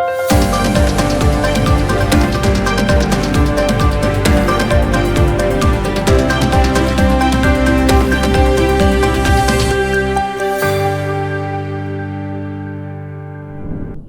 Bye.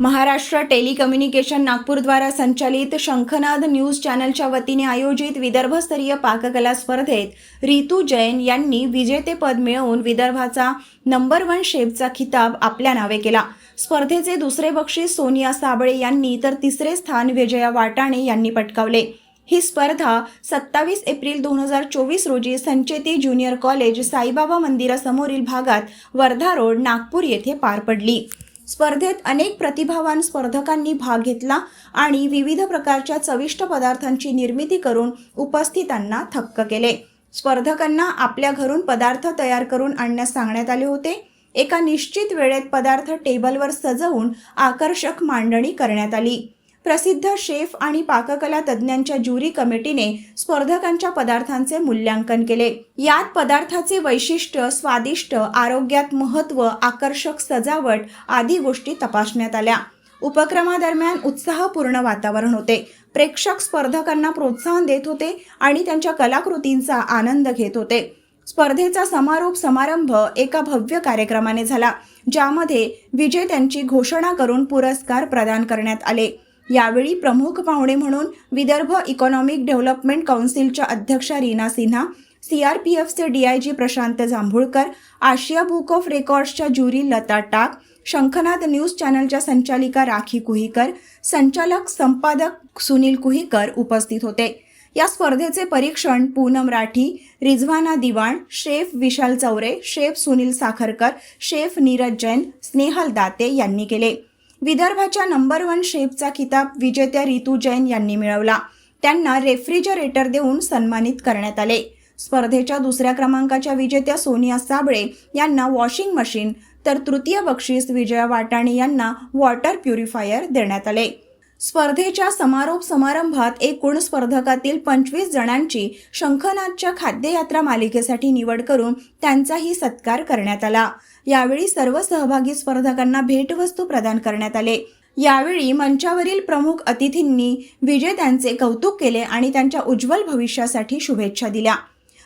Maharashtra telecommunication नागपूरद्वारा संचालित शंखनाद news चॅनलच्या वतीने आयोजित विदर्भस्तरीय पाककला स्पर्धेत रितू जैन यांनी विजेतेपद मिळवून विदर्भाचा नंबर वन शेफचा खिताब आपल्या नावे केला. स्पर्धेचे दुसरे बक्षीस सोनिया साबळे यांनी तर तिसरे स्थान विजया वाटाणे यांनी पटकावले. ही स्पर्धा सत्तावीस एप्रिल दोन हजार चोवीस रोजी संचेती ज्युनियर कॉलेज साईबाबा मंदिरासमोरील भागात वर्धा रोड नागपूर येथे पार पडली. स्पर्धेत अनेक प्रतिभावान स्पर्धकांनी भाग घेतला आणि विविध प्रकारच्या चविष्ट पदार्थांची निर्मिती करून उपस्थितांना थक्क केले. स्पर्धकांना आपल्या घरून पदार्थ तयार करून आणण्यास सांगण्यात आले होते. एका निश्चित वेळेत पदार्थ टेबलवर सजवून आकर्षक मांडणी करण्यात आली. प्रसिद्ध शेफ आणि पाककला तज्ज्ञांच्या ज्युरी कमिटीने स्पर्धकांच्या पदार्थांचे मूल्यांकन केले. यात पदार्थाचे वैशिष्ट्य स्वादिष्ट आरोग्यात महत्त्व आकर्षक सजावट आदी गोष्टी तपासण्यात आल्या. उपक्रमादरम्यान उत्साहपूर्ण वातावरण होते. प्रेक्षक स्पर्धकांना प्रोत्साहन देत होते आणि त्यांच्या कलाकृतींचा आनंद घेत होते. स्पर्धेचा समारोप समारंभ एका भव्य कार्यक्रमाने झाला ज्यामध्ये विजेत्यांची घोषणा करून पुरस्कार प्रदान करण्यात आले. यावेळी प्रमुख पाहुणे म्हणून विदर्भ इकॉनॉमिक डेव्हलपमेंट काउन्सिलच्या अध्यक्षा Reena Sinha सीआरपीएफचे DIG Prashant Jambhulkar Asia book of रेकॉर्ड्सच्या jury Lata Tak Shankhnaad news चॅनलच्या संचालिका राखी कुहीकर संचालक संपादक सुनील कुहीकर उपस्थित होते. या स्पर्धेचे परीक्षण Poonam Rathi Rizwana Diwan chef Vishal Chaure chef Sunil Sakharkar chef Neeraj Jain Snehal Date यांनी केले. विदर्भाच्या नंबर वन शेफचा किताब विजेत्या रितू जैन यांनी मिळवला. त्यांना रेफ्रिजरेटर देऊन सन्मानित करण्यात आले. स्पर्धेच्या दुसऱ्या क्रमांकाच्या विजेत्या सोनिया साबळे यांना वॉशिंग मशीन तर तृतीय बक्षीस विजया वाटाणे यांना वॉटर प्युरिफायर देण्यात आले. स्पर्धेच्या समारोप समारंभात एकूण स्पर्धकातील पंचवीस जणांची शंखनाथच्या खाद्ययात्रा मालिकेसाठी निवड करून त्यांचाही सत्कार करण्यात आला. यावेळी सर्व सहभागी स्पर्धकांना भेटवस्तू प्रदान करण्यात आले. यावेळी मंचावरील प्रमुख अतिथींनी विजेत्यांचे कौतुक केले आणि त्यांच्या उज्ज्वल भविष्यासाठी शुभेच्छा दिल्या.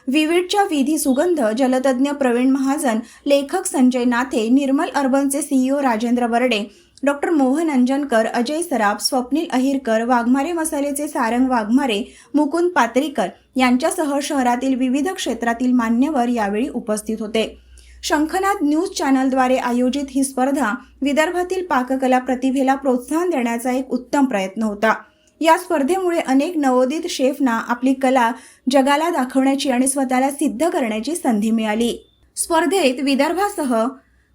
विविडच्या विधी सुगंध जलतज्ञ प्रवीण महाजन लेखक संजय नाथे निर्मल अर्बनचे सीईओ राजेंद्र बर्डे डॉक्टर मोहन अंजनकर अजय सराफ स्वप्नील अहिरकर वाघमारे मसालेचे सारंग वाघमारे मुकुंद पात्रीकर यांच्यासह शहरातील विविध क्षेत्रातील मान्यवर यावेळी उपस्थित होते. शंखनाद न्यूज चॅनलद्वारे आयोजित ही स्पर्धा विदर्भातील पाककला प्रतिभेला प्रोत्साहन देण्याचा एक उत्तम प्रयत्न होता. या स्पर्धेमुळे अनेक नवोदित शेफना आपली कला जगाला दाखवण्याची आणि स्वतःला सिद्ध करण्याची संधी मिळाली. स्पर्धेत विदर्भासह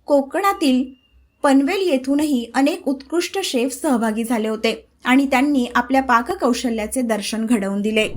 कोकणातील पनवेल येथूनही अनेक उत्कृष्ट शेफ सहभागी झाले होते आणि त्यांनी आपल्या पाककौशल्याचे दर्शन घडवून दिले.